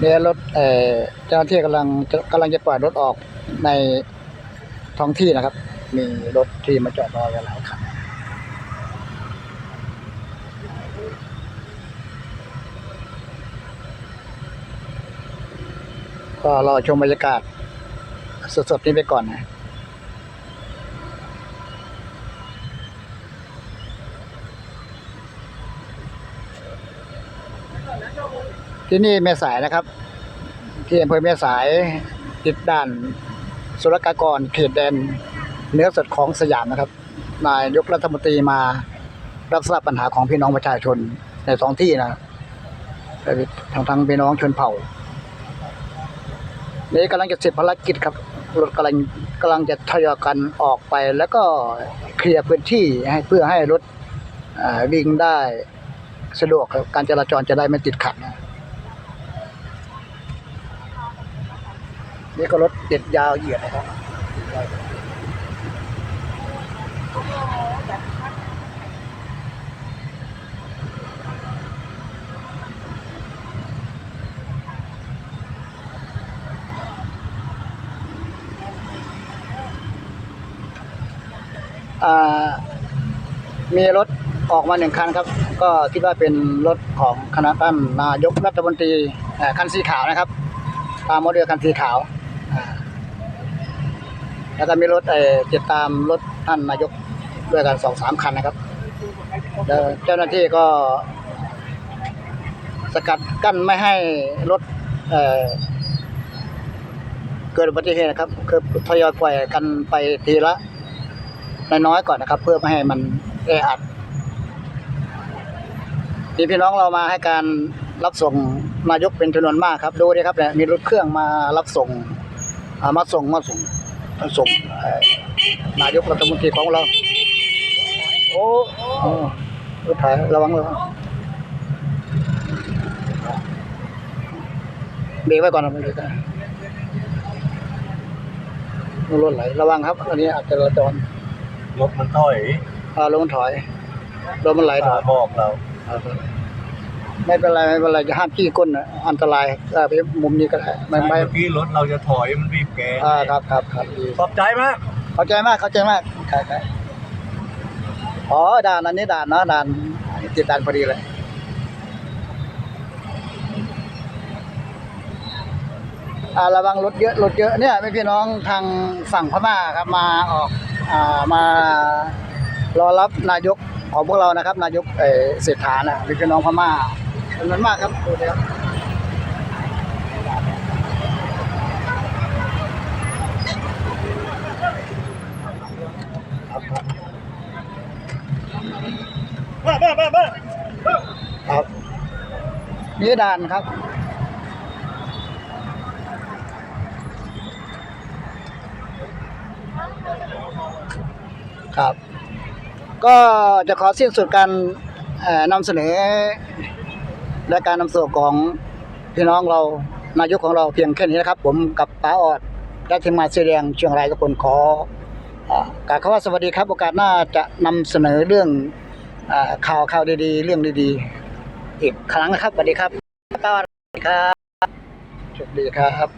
เนี่ยรถเออเจ้าหน้าที่กำลังกำลังจะปล่อยรถออกในท้องที่นะครับ มีรถที่มาจอดรอกันหลายคันก็รอชมบรรยากาศสดๆนี้ไปก่อนนะ ที่นี่แม่สายนะครับ ที่อำเภอแม่สายติดด่านสุรกากรเขตแดนเนื้อสดของสยามนะครับ นายยกรัฐมนตรีมารับทราบปัญหาของพี่น้องประชาชนในท้องที่นะทั้งทั้งพี่น้องชนเผ่านี่กำลังจะเสร็จภารกิจครับรถกำลังกำลังจะทยอยกันออกไป แล้วก็เคลียร์พื้นที่ให้เพื่อให้รถวิ่งได้สะดวกครับการจราจรจะได้ไม่ติดขัดนะ นี่ก็รถติดยาวเหยียดนะครับอ่ามีรถออกมาหนึ่งคันครับ ก็คิดว่าเป็นรถของคณะท่านนายกรัฐมนตรีคันสีขาวนะครับ ตามโมเดลคันสีขาว แล้วก็มีรถเอ่ติดตามรถท่านนายกด้วยกันสองสามคันนะครับแล้วเจ้าหน้าที่ก็ สกัดกั้นไม่ให้รถเเกิดอุบัติเหตุนะครับ คือทยอยปล่อยกันไปทีละน้อยๆก่อนนะครับ เพื่อไม่ให้มันแออัดมีพี่น้องเรามาให้การรับส่งนายกเป็นจำนวนมากครับ ดูดิครับเนี่ยมีรถเครื่องมารับส่งอ่ามาส่งมาส่งมา ส่งเอ่อนายกรัฐมนตรีของเรา โอ้โอ้รถไถระวังระวังเบรกไว้ก่อนนะเบรกไว้ก่อนรถไหลระวังครับ อันนี้อาจจะจราจรรถมันถอยอ่ารถมันถอยรถมันไหลถอยบอกเรา ไม่เป็นไรไม่เป็นไรจะห้ามขี้ก้นนะอันตรายอ่าไปมุมนี้ก็ได้ไม่ไม่เมื่อกี้รถเราจะถอยมันบีบแกอ่าครับครับครับดีขอบใจมาก เข้าใจมากเข้าใจมากครับครับอ๋อด่านอันนี้ด่านเนาะด่านติดด่านพอดีเลยอ่าระวังรถเยอะรถเยอะเนี่ยไม่พี่น้องทางฝั่งพม่าครับมาออกอ่ามารอรับนายกของพวกเรานะครับ นายกเออเศรษฐานะมีพี่น้องพม่า จำนวนมากครับดูนะครับมามามามาครับนี่ด่านครับครับ ก็จะขอสิ้นสุดการเอ่อนำเสนอ และการนำเสนอของพี่น้องเรานายกของเราเพียงแค่นี้นะครับ ผมกับป้าออดและทีมงานเสียแดงเชียงรายทุกคนขออ่ากราบคำว่าสวัสดีครับ โอกาสหน้าจะนำเสนอเรื่องอข่าวข่าวดีๆ เรื่องดีๆ อีกครั้งนะครับสวัสดีครับป้าออดสวัสดีครับโชคดีครับ